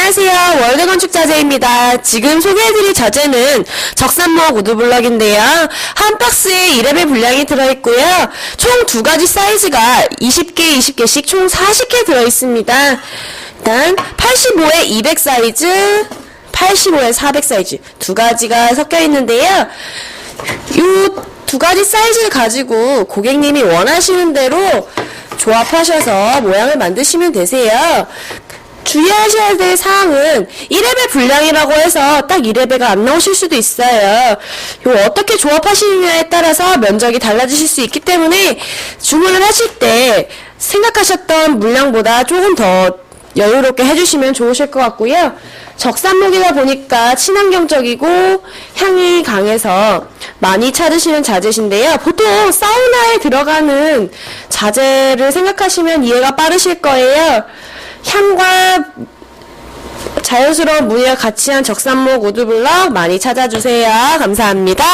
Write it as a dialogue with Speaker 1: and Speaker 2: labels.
Speaker 1: 안녕하세요. 월드건축자재입니다. 지금 소개해드릴 자재는 적산목 우드블럭인데요. 한 박스에 2렙의 분량이 들어있고요. 총 두 가지 사이즈가 20개, 20개씩 총 40개 들어있습니다. 일단 85에 200 사이즈, 85에 400 사이즈 두 가지가 섞여 있는데요. 이두 가지 사이즈를 가지고 고객님이 원하시는 대로 조합하셔서 모양을 만드시면 되세요. 주의하셔야 될 사항은 1레벨 분량이라고 해서 딱 2레벨가 안 나오실 수도 있어요. 요 어떻게 조합하시느냐에 따라서 면적이 달라지실 수 있기 때문에 주문을 하실 때 생각하셨던 물량보다 조금 더 여유롭게 해주시면 좋으실 것 같고요. 적산목이다 보니까 친환경적이고 향이 강해서 많이 찾으시는 자재신데요. 보통 사우나에 들어가는 자재를 생각하시면 이해가 빠르실 거예요. 향과 자연스러운 무늬가 같이 한 적산목 우드블럭 많이 찾아주세요. 감사합니다.